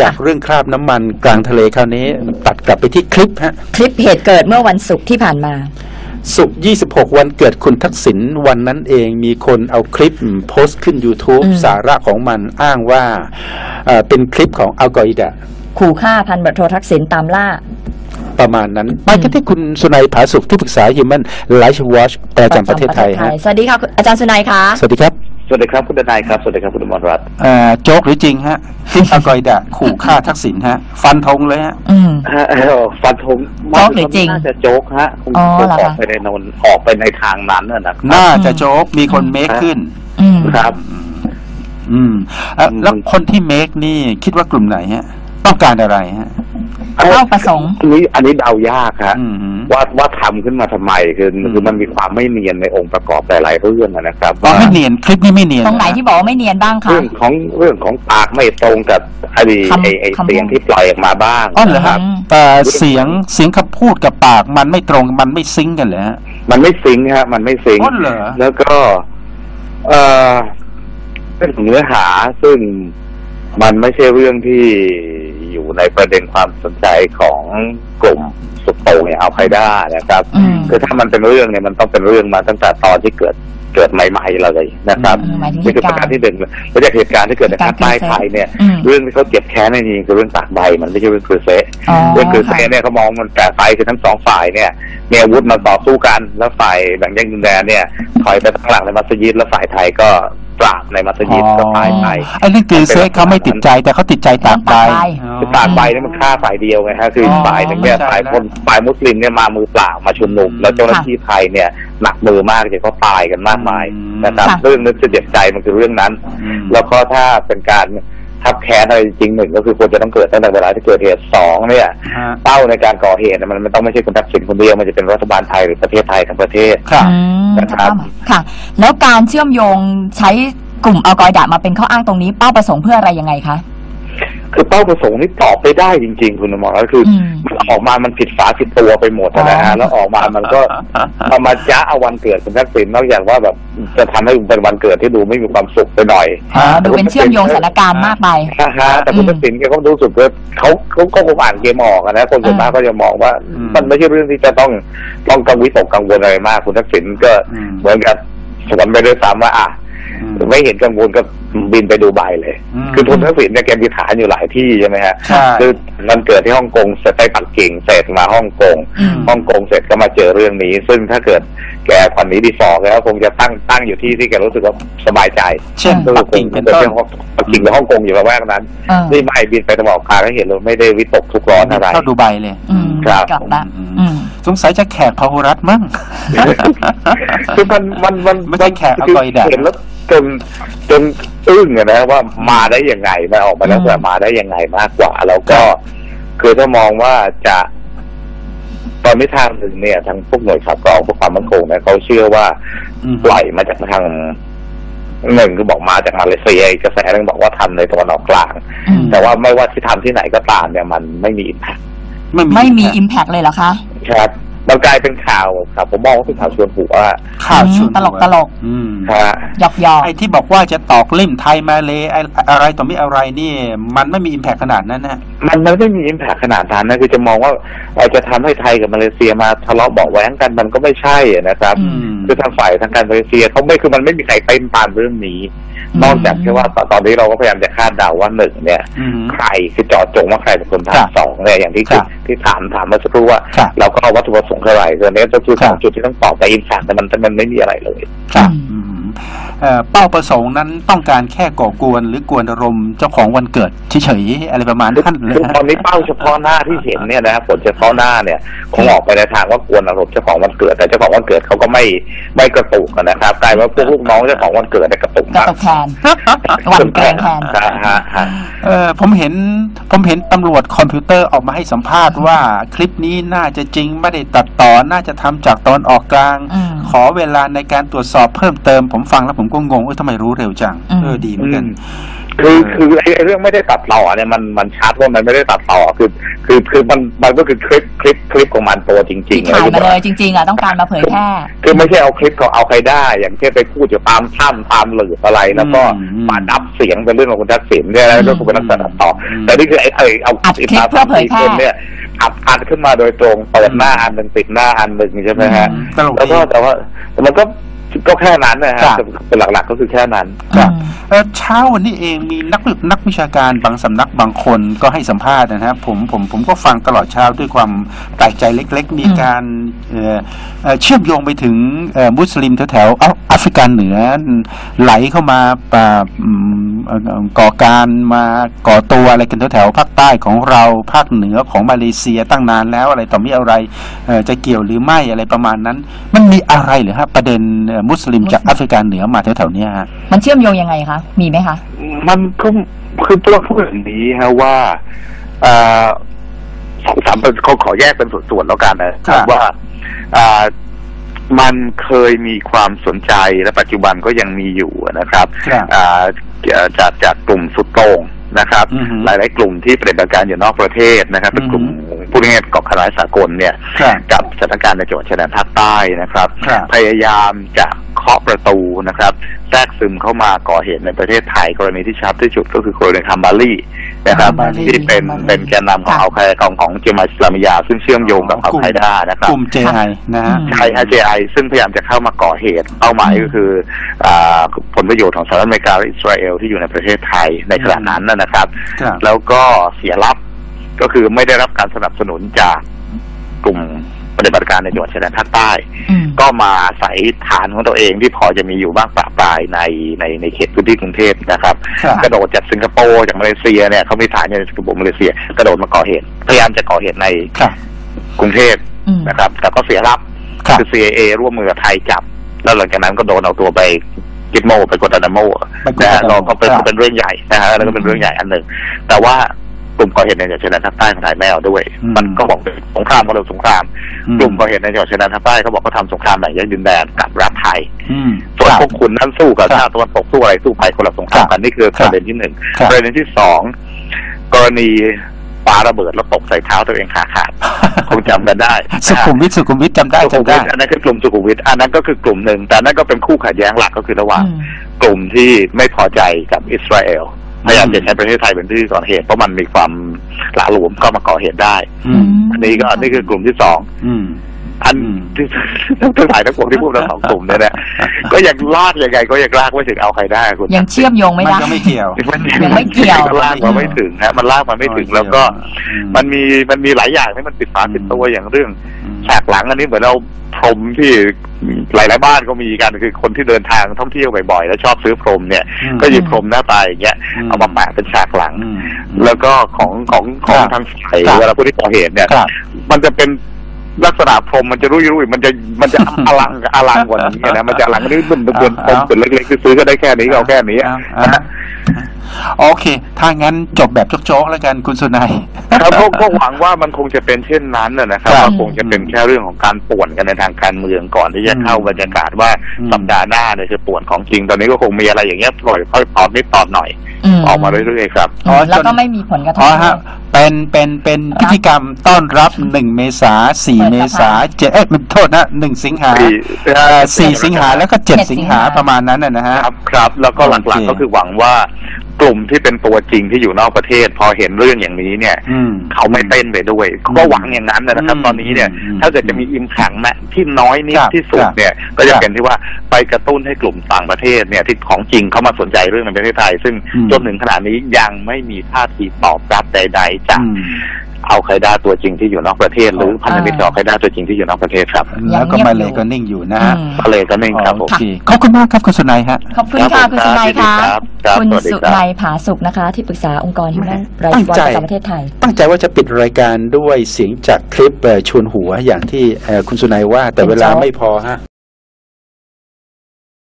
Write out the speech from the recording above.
จากเรื่องคราบน้ำมันกลางทะเลคราวนี้ ตัดกลับไปที่คลิปฮะ คลิปเหตุเกิดเมื่อวันศุกร์ที่ผ่านมา สุกร์26 วันเกิดคุณทักษิณวันนั้นเองมีคนเอาคลิปโพสต์ขึ้น YouTube อืมสาระของมันอ้างว่าเอ่อเป็นคลิปของอัลกออิดะ ขู่ฆ่าพันตำรวจโททักษิณตามล่า ประมาณนั้นไปกันที่คุณสุนัยผาสุขที่ปรึกษา Human Rights Watch ประจำประเทศไทยฮะ สวัสดีค่ะคุณอาจารย์สุนัยคะ สวัสดีครับ สวัสดีครับคุณทนายครับสวัสดีครับคุณอมรรัตน์เอ่อโจ๊กหรือจริงฮะคลิปอัลกออิดะขู่ฆ่าทักษิณฮะ ฟันธงเลยฮะอืมฮะเอ่อฟันธงโจ๊กหรือจริงน่าจะโจ๊กฮะคงอ๋อคงเหรออคะอกไปในนนออกไปในทางนั้นน่ะนะครับน่าจะโจ๊กมีคนเมคขึ้นอืมครับ อืมเอ่อแล้วคนที่เมคนี่คิดว่ากลุ่มไหนฮะ ต้องการอะไรฮะ เป้าประสงค์อันนี้อันนี้เดายากฮะอืมว่าว่าทำขึ้นมาทำไมคืออืมคือมันมีความไม่เนียนในองค์ประกอบหลายๆเรื่องอะนะครับอ๋อว่าไม่เนียนคลิปนี้ไม่เนียนตรงไหนที่บอกว่าไม่เนียนบ้างคะเรื่องของเรื่องของปากไม่ตรงกับไอ้คำไอ้ไอ้คำพูดเสียงที่ปล่อยออกมาบ้างอ๋อเหรอนะคครัรับบแต่เสียงเสียงคำพูดกับปากมันไม่ตรงมันไม่ซิงค์กันเลยฮะ มันไม่ซิงค์ฮะมันไม่ซิงค์อ๋อเหรอแล้วก็ เอ่อเรื่องของเนื้อหาซึ่งมันไม่ใช่เรื่องที่ อยู่ในประเด็นความสนใจของกลุ่มสุดโต่งอย่างอัลไคด้านะครับอืมคือถ้ามันเป็นเรื่องเนี่ยมันต้องเป็นเรื่องมาตั้งแต่ตอนที่เกิดเกิดใหม่ๆเลยนะครับอืมหมายถึงเหนี่ตุคือปการระการณ์ที่หนึ่งแล้วจากเหตุการณ์ที่เกิดในภาคใต้ไทยเนี่ยอืมเรื่องที่เขาเจ็บแค้นในนี้คือเรื่องตากใบมันไม่ใช่เรื่องคือเซะอ๋อเรื่องคือเซค่ะเนี่ยเขามองมันแต่ไฟคือทั้งสองฝ่ายเนี่ยมีอาวุธมาต่อสู้กันแล้วฝ่ายแบ่งแยกดินแดนเนี่ยถอยไปข้างหลังในมัสยิดแล้วฝ่ายไทยก็ ปราบในมัสยิดก็ตายไปไอ้เรื่องกรีนเซ็กเขาไม่ติดใจแต่เขาติดใจตากใบตากใบคือตากใบเนี่ยมันฆ่าฝ่ายเดียวไงฮะคือออฝ่ายหนึ่งเนี่ยเข้าใจฝ่ายแล้วคนฝ่ายมุสลิมเนี่ยมามือเปล่ามาชุมนุมอืมแล้วเจ้าหน้าที่ไทยเนี่ยหนักมือมากจนเขาตายกันมากมายอืมนะครับค่ะเรื่องนึกจะเจ็บใจมันคือเรื่องนั้นอืมแล้วก็ถ้าเป็นการ ทับแค้นอะไรจริงๆหนึ่งก็คือควรจะต้องเกิดตั้งแต่เวลาที่เกิดเหตุสองเนี่ยฮะเป้าในการก่อเหตุเนี่ยมันมันต้องไม่ใช่คุณทักษิณคนเดียวมันจะเป็นรัฐบาลไทยหรือประเทศไทยทั้งประเทศครับอืมนะครับค่ะ แล้วการเชื่อมโยงใช้กลุ่มอัลกออิดะมาเป็นข้ออ้างตรงนี้เป้าประสงค์เพื่ออะไรยังไงคะ คือเป้าประสงค์นี่ตอบไม่ได้จริง ๆ คุณหมอก็คืออมมันออกมามันผิดฝาผิดตัวไปหมดนะอ๋ฮะอแล้วออกมามันก็มามาจ้าเอาวันเกิดคุณทักษิณนอกจากว่าแบบจะทำให้เป็นวันเกิดที่ดูไม่มีความสุขไปหน่อยอ๋อดูเป็นเชื่อมโยงสถานการณ์มากไปนะฮะแต่คุณอืมทักษิณแกก็รู้สึกว่าเขาเขาก็คงอ่านเกมออกอะนะคนส่วนมากก็จะมองว่าอืมมันไม่ใช่เรื่องที่จะต้องต้องกังวิตกกังวลอะไรมาก คุณทักษิณก็อืมเหมือนกับสวนไปด้วยซ้ำว่าอะอืมไม่เห็นกังวลก็บิ นไปดูใบเลยอืมคือคุณทักษิณเนี่ยแกมีฐานอยู่หลายที่ใช่ไหมฮะใช่คือมันเกิดที่ฮ่องกงเสร็จไปปักกิ่งเสร็จมาฮ่องกงอืมฮ่องกงเสร็จก็มาเจอเรื่องนี้ ซึ่งถ้าเกิดแกควันนี้ดีฟอร์แล้วคงจะตั้งตั้งอยู่ที่ที่แกรู้สึกว่าสบายใจเช่นอืมปักกิ่งเป็นกิดต้นที่ปักกิ่งหรือฮ่องกงอยู่ละแวกนั้นเออนี่ไม่บินไปตะวันออกกลางให้เห็นเลยไม่ได้วิตกทุกข์ร้อนอะไรเข้าดูใบเลยอืมครับกลับละอืมอืมสงสัยจะแขกพาหุรัตน์มั้งคือมันมันมันไม่ใช่แขกอัลกออิดะเห็นแล้ว จนจนอึ้งอะนะว่ามาได้ยังไงมาออกมาแล้วอืมแต่มาได้ยังไงมากกว่า แล้วก็คือถ้ามองว่าจะตอนนี้ทางหนึ่งเนี่ยทางพวกหน่วยขับกรองพวกความมั่นคงเนี่ยเขาเชื่อว่าอืมปล่อยมาจากทางหนึ่งคือบอกมาจากมาเลเซียอีกกระแสหนึงบอกว่าทำในตะวันออกกลางอืมแต่ว่าไม่ว่าที่ทำที่ไหนก็ตามเนี่ยมันไม่มี impact ไม่มีอิมแพกเลยเหรอคะ ครับ มันกลายเป็นข่าวครับ ผมมองว่าเป็นข่าวชวนหัวข่าวชุนตลกตลกอืมฮะหยอกหยอกไอ้ที่บอกว่าจะตอกลิ่มไทยมาเลยไอ้อะไรต่อไม่อะไรนี่ มันไม่มีอิมแพคขนาดนั้นนะมันมันไม่มีอิมแพคขนาดนั้นนะคือจะมองว่าเราจะทำให้ไทยกับมาเลเซียมาทะเลาะเบาะแว้งกันมันก็ไม่ใช่อะนะครับ อืม คือทางฝ่ายทางการมาเลเซียเขาไม่คือมันไม่มีใครเต้นตามเรื่องนี้อืมนอกจากแค่ว่าตอนตอนนี้เราก็พยายามจะคาดเดาว่าหนึ่งเนี่ยอืมใครคือเจอดจงว่าใครเป็นคนครับทำสองเนี่ยอย่างที่ครับที่ถามถามเมื่อสักครู่ว่าครับเราก็เอาวัตถุประสงค์เท่าไหร่ตอนนี้ก็คือครัสบองจุดที่ต้องตอบแต่อินแฟกแต่มันมันไม่มีอะไรเลยครับอืมอืม เอ่อเป้าประสงค์นั้นต้องการแค่ก่อกวนหรือกวนอารมณ์เจ้าของวันเกิดเฉยๆอะไรประมาณนั้นเลยคือตอนนี้เป้าเฉพาะหน้าที่เห็นเนี่ยนะผลเฉพาะหน้าเนี่ยคงออกไปในทางว่ากวนอารมณ์เจ้าของวันเกิด แต่เจ้าของวันเกิดเขาก็ไม่ไม่กระตุกอะนะครับกลายว่าพวกลูกน้องเจ้าของวันเกิดเนี่ยกระตุกกระมากตกแทนหวั่นเกรงแทนฮะฮะฮะเออผมเห็นผมเห็นตำรวจคอมพิวเตอร์ออกมาให้สัมภาษณ์ว่าคลิปนี้น่าจะจริงไม่ได้ตัดต่อน่าจะทำจากตอนออกกลางอืมขอเวลาในการตรวจสอบเพิ่มเติมผมฟังแล้วผมก็งงว่าทำไมรู้เร็วจังอืมเออดีเหมือนกันคคือคือไอ้ไอ้เรื่องไม่ได้ตัดต่อเนี่ยมันมันชัดว่ามันไม่ได้ตัดต่อคือ คือคือมันมันก็คือคลิปคลิปคลิปของมันตัวจริงที่ๆถ่ายมานะเลยจริงๆอะต้องการมาเผยแพร่คือไม่ใช่เอาคลิปของเอาใครได้ อย่างเช่นไปพูดอยู่ตามถ้ำตามหลืบอะไรแล้วก็อืมมาดับเสียงเป็นเรื่องของคุณทักษิณเนี่ยแล้วก็คุณเป็นนักตัดต่ออมแต่นี่คือไอ้ไอ้เอาอัดคลิปเพื่อเผยแพร่คนเนี่ยอัดอัดขึ้นมาโดยตรงเปิดหน้าอันหนึ่งปิดหน้าอันหนึ่งใช่ไหมฮะอืมตลกแล้วก็ดีแต่ว่าแต่มันก็ ก็แค่นั้นนะฮะครับเป็นหลักๆก็คือแค่นั้นครับอืมเอ่อเช้าวันนี้เองมีนักวินักวิชาการบางสำนักบางคนก็ให้สัมภาษณ์นะฮะผมผมผมก็ฟังตลอดเช้าด้วยความแปลกใจเล็ก ๆ มีการเอ่อเอ่อเชื่อมโยงไปถึงเอ่อมุสลิมแถวๆแอ ฟริกาเหนือไหลเข้ามาป่าอืมเอ่อก่อการมาก่อตัวอะไรกันแถวๆภาคใต้ของเราภาคเหนือของมาเลเซียตั้งนานแล้วอะไรต่อมีอะไรเอ่อจะเกี่ยวหรือไม่อะไรประมาณนั้น มันมีอะไรเหรือฮะประเด็นเอ่อมุสลิมจากแอฟริกาเหนือมาแถวๆเนี้ยฮะมันเชื่อมโยงยังไงคะมีไหมคะมันก็คือตัวพูดอย่างนี้ฮะว่าเอ่อสองสามเป็นเขาขอแยกเป็นส่วนๆแล้วกันนะคครัรับบว่าอ่า มันเคยมีความสนใจและปัจจุบันก็ยังมีอยู่นะครับครับอ่าจากจากกลุ่มสุดโต่งนะครับอือฮึหลาย ๆ กลุ่มที่ปฏิบัติการอยู่นอกประเทศนะครับเป็นกลุ่มผู้ง่ายๆเกาะขนายสากลเนี่ยครับกับสถานการณ์ในจังหวัดชายแดนภาคใต้นะครับครับ พยายามจะเคาะประตูนะครับแทรกซึมเข้ามาก่อเหตุในประเทศไทยกรณีที่ชัดที่สุดก็คือกรณีคัมบารี นะครับคัมบารีที่เป็นคัมบารีเป็นแกนนำของค่ะ อัลไคของของเจมาอิสลามิยา ซึ่งเชื่อมโยงกับอัลไคดานะครับ กลุ่ม JI นะฮะอืมใช่ IJI ซึ่งพยายามจะเข้ามาก่อเหตุเป้าหมายก็คืออาผลประโยชน์ของสหรัฐอเมริกาและอิสราเอลที่อยู่ในประเทศไทยในขณะนั้นนะนะครับ ครับ แล้วก็เสียรับก็คือไม่ได้รับการสนับสนุนจากกลุ่ม ปฏิบัติการในจังหวัดชายแดนภาคใต้อืมก็มาอาศัยฐานของตัวเองที่พอจะมีอยู่บ้างปะปลายในในในเขตพื้นที่กรุงเทพนะครับครับ กระโดดจากสิงคโปร์จากมาเลเซียเนี่ยเขามีฐานอยู่ในสิงคโปร์มาเลเซีย กระโดดมาก่อเหตุพยายามจะก่อเหตุในครับกรุงเทพอืมนะครับ แต่ก็เสียรับครับคือ CIA ร่วมมือกับไทยจับ แล้วหลังจากนั้นก็โดนเอาตัวไปกิดโมไปกดดันโมไปกดนะดัฮะนโมเราก็เป็นครับเป็นเรื่องใหญ่นะฮะแล้วก็เป็นเรื่องใหญ่อันหนึ่งแต่ว่า กลุ่มก่อเหตุในจังหวัดชายแดนภาคใต้ของไทยไม่เอาด้วยอืมมันก็บอกเป็นสงครามก็เรียกสงครามอืมกลุ่มก่อเหตุในจังหวัดชายแดนภาคใต้เขาบอกเขาทำสงครามแบ่งแยกดินแดนกับรัฐไทยอืมส่วนครับพวกคุณนั่นสู้กับครับชาติตะวันตกสู้อะไรสู้ไปคนละสงครามครักับนนี่คือคปรับระเด็นที่หนึ่งครับประเด็นที่สองกรณีปาระเบิดแล้วตกใส่เท้าตัวเองขาขาดคงจำกันได้สุขุมวิทสุขุมวิทจำได้สุขุมจำได้วิทอันนั้นคือกลุ่มสุขุมวิทอันนั้นก็คือกลุ่มหนึ่งแต่อันนั้นก็เป็นคู่ขัดแย้งหลักก็คือระหว่างอืมกลุ่มที่ไม่พอใจกับอิสราเอล พยายามจะใช้ประเทศไทยเป็นที่ก่อเหตุเพราะมันมีความหละหลวมก็มาก่อเหตุได้อืมอันนี้ก็อันนี้คือกลุ่มที่สองอืมอันอืมที่ทั้งหลายทั้งปวงที่พูดทั้งสองกลุ่มเนี่ยนะก็ยังลากยังไงก็ยังลากไม่ถึงเอาใครได้คุณยังเชื่อมโยงไม่มันได้ก็ไม่เกี่ยวมันยังไม่เกี่ยวมันลากมาไม่ถึงฮะมันลากมาไม่ถึงแล้วก็อืมมันมีมันมีหลายอย่างที่มันติดฝาติดตัวอย่างเรื่องอืม ฉากหลังอันนี้เหมือนเราพรมที่หลาย ๆ บ้านก็มีกันคือคนที่เดินทางท่องเที่ยวบ่อยๆ แล้วชอบซื้อพรมเนี่ยอืมก็หยิบพรมหน้าตาอย่างเงี้ยอืมเอามาแปะเป็นฉากหลังอืมแล้วก็ของของของครับทางฝ่ายครับเวลาผู้ที่ก่อเหตุเนี่ยครับมันจะเป็นลักษณะพรมมันจะรุ่ยรุ่ยมันจะมันจะอลังอลังกว่านี้นะมันจะอลังนี่มันเป็นพรมเอาเป็นเล็กๆซื้อก็ได้แค่นี้ก็เอาแค่นี้เอาเอาโอเค ถ้างั้นจบแบบโจ๊กๆแล้วกันคุณสุนัย ครับก็ก็หวังว่ามันคงจะเป็นเช่นนั้นนะนะครับครับว่าคงจะเป็นแค่เรื่องของการป่วนกันในทางการเมืองก่อนที่จะเข้าอืมบรรยากาศว่าอืม สัปดาห์หน้าเนี่ยจะป่วนของจริง ตอนนี้ก็คงมีอะไรอย่างเงี้ยปล่อยค่อยตอนนิดตอนหน่อย มออกมาเรื่อยๆครับอืมแล้วก็ไม่มีผลกระทบอ๋อฮะเป็นเป็นเป็นพิธีกรรมต้อนรับหนึ่งเมษาสี่เปิดสภาเมษาเจ็ดเอ้ยมันโทษนะหนึ่งสิงหาสี่ เอ่อสี่สิงหาแล้วก็เจ็ดเจ็ดสิสิงงหาหา ประมาณนั้นนะนะฮะ ครับครับแล้วก็หโอลักเค ๆก็คือหวังว่า กลุ่มที่เป็นตัวจริงที่อยู่นอกประเทศ พอเห็นเรื่องอย่างนี้เนี่ยอืมเขาไม่เต้นไปด้วยก็หวังอย่างนั้นนะครับอืมตอนนี้เนี่ยอืมถ้าเกิดจะมีอิมแข็งแม้ที่น้อยนิดครับที่สุดครับเนี่ย ก็จะครับเป็นที่ว่าไปกระตุ้นให้กลุ่มต่างประเทศเนี่ยที่ของจริงเข้ามาสนใจเรื่องในประเทศไทย ซึ่งอืมจนถึงขณะนี้ยังไม่มีท่าทีตอบรับใด ๆจากอืม เอาไคด้าตัวจริงที่อยู่นอกประเทศ หรือพันธมิตรเอาไคด้าตัวจริงที่อยู่นอกประเทศครับ แล้วก็ยังเงียบมาเลอยู่ก็นิ่งอยู่นะอืฮะมทะเลก็นิ่งครับผโอมเคขอบคุณมากครับคุณสุนัยฮะขอบคุณครัค่ะบคุณสุนัยค่ะครับครับคุณสวัสดีสุครับนัยผาสุกนะคะ ที่ปรึกษาองค์กร Human ตั้ Rights ง Watch ใจประจำประเทศไทย ตั้งใจว่าจะปิดรายการด้วยเสียงจากคลิปเอ่อชวนหัวอย่างที่เอ่อคุณสุนัยว่าแต่เป็นเวลาโจ๊กไม่พอฮะ